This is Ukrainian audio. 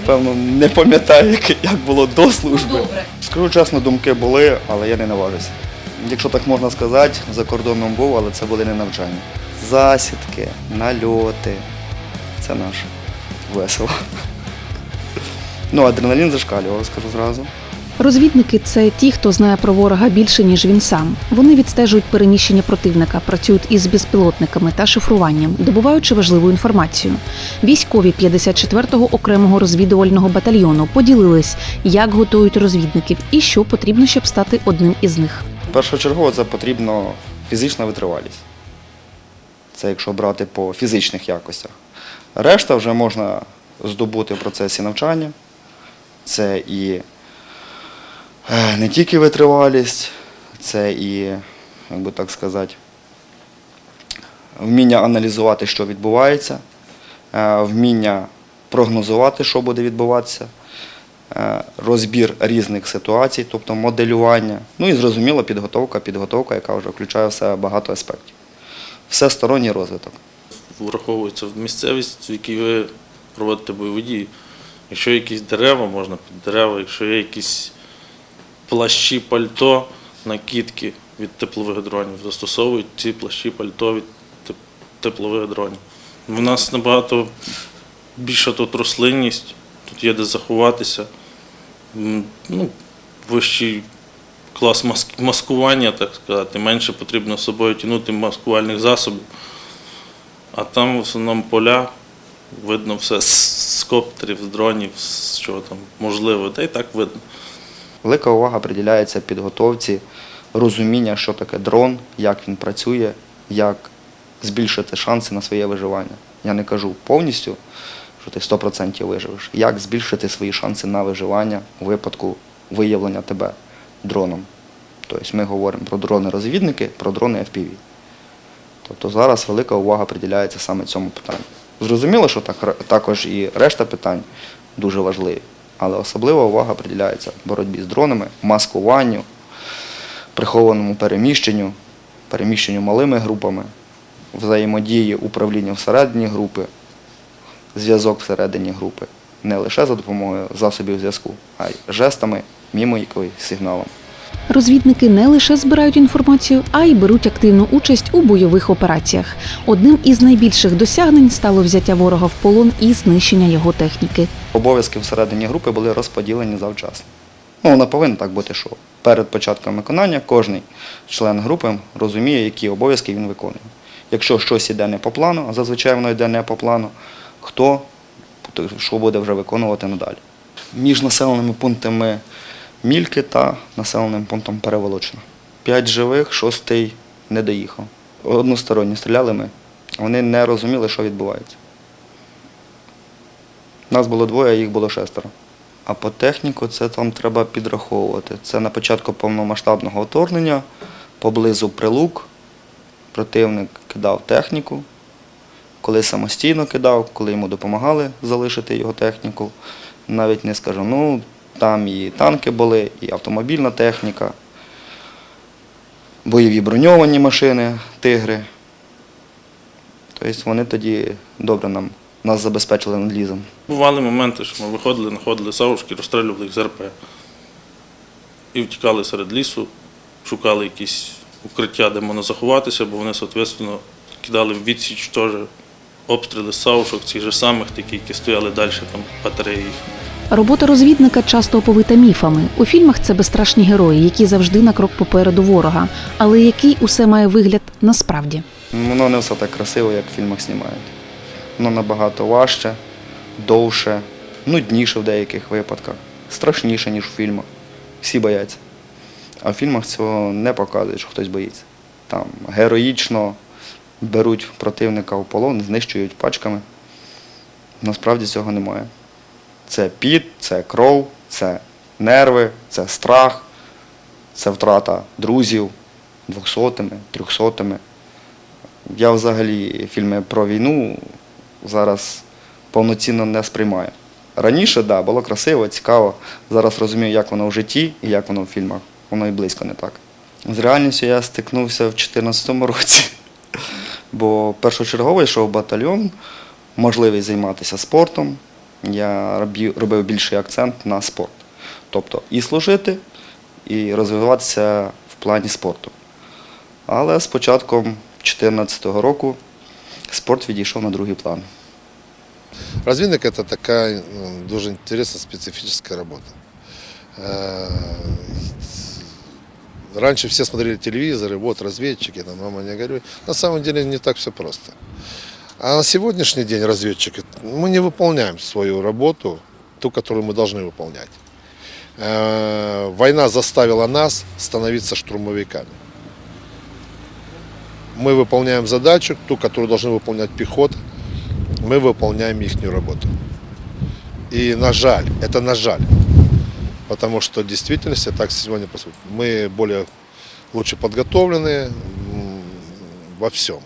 напевно, не пам'ятаю, як, як було до служби. Добре. Скажу чесно, думки були, але я не наважуся. Якщо так можна сказати, за кордоном був, але це були не навчання. Засідки, нальоти. Це наше. Весело. Ну, адреналін зашкалював, скажу зразу. Розвідники це ті, хто знає про ворога більше, ніж він сам. Вони відстежують переміщення противника, працюють із безпілотниками та шифруванням, добуваючи важливу інформацію. Військові 54-го окремого розвідувального батальйону поділились, як готують розвідників і що потрібно, щоб стати одним із них. Першочергово це потрібно фізична витривалість. Це якщо брати по фізичних якостях. Решта вже можна здобути в процесі навчання. Це і не тільки витривалість, це і, як би так сказати, вміння аналізувати, що відбувається, е, вміння прогнозувати, що буде відбуватися, е, розбір різних ситуацій, тобто моделювання. Ну і зрозуміло, підготовка, підготовка, яка вже включає в себе багато аспектів. Всесторонній розвиток. враховується місцевість, в якій ви проводите бойові дії. Якщо якісь дерева, можна під дерева, якщо є якісь плащі, пальто, накидки від теплових дронів, застосовують ці плащі, пальто від теплових дронів. У нас набагато більша тут рослинність, тут є де заховатися. Ну, вищий клас маскування, так сказати, менше потрібно з собою тягнути маскувальних засобів. А там в основному поля, видно все з коптерів, з дронів, з чого там можливо, та й так видно. Велика увага приділяється підготовці, розуміння, що таке дрон, як він працює, як збільшити шанси на своє виживання. Я не кажу повністю, що ти 100% виживеш. Як збільшити свої шанси на виживання у випадку виявлення тебе дроном. Тобто ми говоримо про дрони-розвідники, про дрони FPV. Тобто зараз велика увага приділяється саме цьому питанню. Зрозуміло, що так, також і решта питань дуже важливі, але особлива увага приділяється боротьбі з дронами, маскуванню, прихованому переміщенню, переміщенню малими групами, взаємодії управління всередині групи, зв'язок всередині групи. Не лише за допомогою засобів зв'язку, а й жестами, мімікою, сигналом. Розвідники не лише збирають інформацію, а й беруть активну участь у бойових операціях. Одним із найбільших досягнень стало взяття ворога в полон і знищення його техніки. Обов'язки всередині групи були розподілені завчасно. Ну, воно повинно так бути, що перед початком виконання кожен член групи розуміє, які обов'язки він виконує. Якщо щось йде не по плану, а зазвичай воно йде не по плану, хто що буде вже виконувати надалі. Між населеними пунктами Мільки та населеним пунктом Переволочна. П'ять живих, шостий не доїхав. Односторонні стріляли ми. Вони не розуміли, що відбувається. Нас було двоє, а їх було шестеро. А по техніку це там треба підраховувати. Це на початку повномасштабного вторгнення, поблизу прилук, противник кидав техніку, коли самостійно кидав, коли йому допомагали залишити його техніку. Навіть не скажу, ну там і танки були, і автомобільна техніка, бойові броньовані машини, тигри. Тобто вони тоді добре нам, нас забезпечили надлізом. Бували моменти, що ми виходили, знаходили савушки, розстрілювали їх з РП. І втікали серед лісу, шукали якісь укриття, де можна заховатися, бо вони, соответственно, кидали в відсіч теж обстріли савушок, цих же самих, які стояли далі, там батареї їх. Робота розвідника часто оповита міфами. У фільмах це безстрашні герої, які завжди на крок попереду ворога, але який усе має вигляд насправді. Воно не все так красиво, як в фільмах знімають. Воно набагато важче, довше, нудніше в деяких випадках, страшніше, ніж в фільмах. Всі бояться. А в фільмах цього не показують, що хтось боїться. Там героїчно беруть противника в полон, знищують пачками. Насправді цього немає. Це піт, це кров, це нерви, це страх, це втрата друзів двохсотими, трьохсотими. Я взагалі фільми про війну зараз повноцінно не сприймаю. Раніше, так, да, було красиво, цікаво. Зараз розумію, як воно в житті і як воно в фільмах. Воно і близько не так. З реальністю я стикнувся в 2014 році, бо першочергово йшов батальйон, можливість займатися спортом, я робив, робив більший акцент на спорт. Тобто і служити, і розвиватися в плані спорту. Але з початком 2014 року спорт відійшов на другий план. Разведка – это такая ну, дуже интересная специфическая работа. Э, Раньше все смотрели телевизоры, вот разведчики, там, мама не горюй. На самом деле не так все просто. А на сегодняшний день разведчики, мы не выполняем свою работу, ту, которую мы должны выполнять. Э, Война заставила нас становиться штурмовиками. Мы выполняем задачу, ту, которую должны выполнять пехота, мы выполняем их работу. И на жаль, это на жаль, потому что в действительности так сегодня поступим. Мы более лучше подготовлены во всем.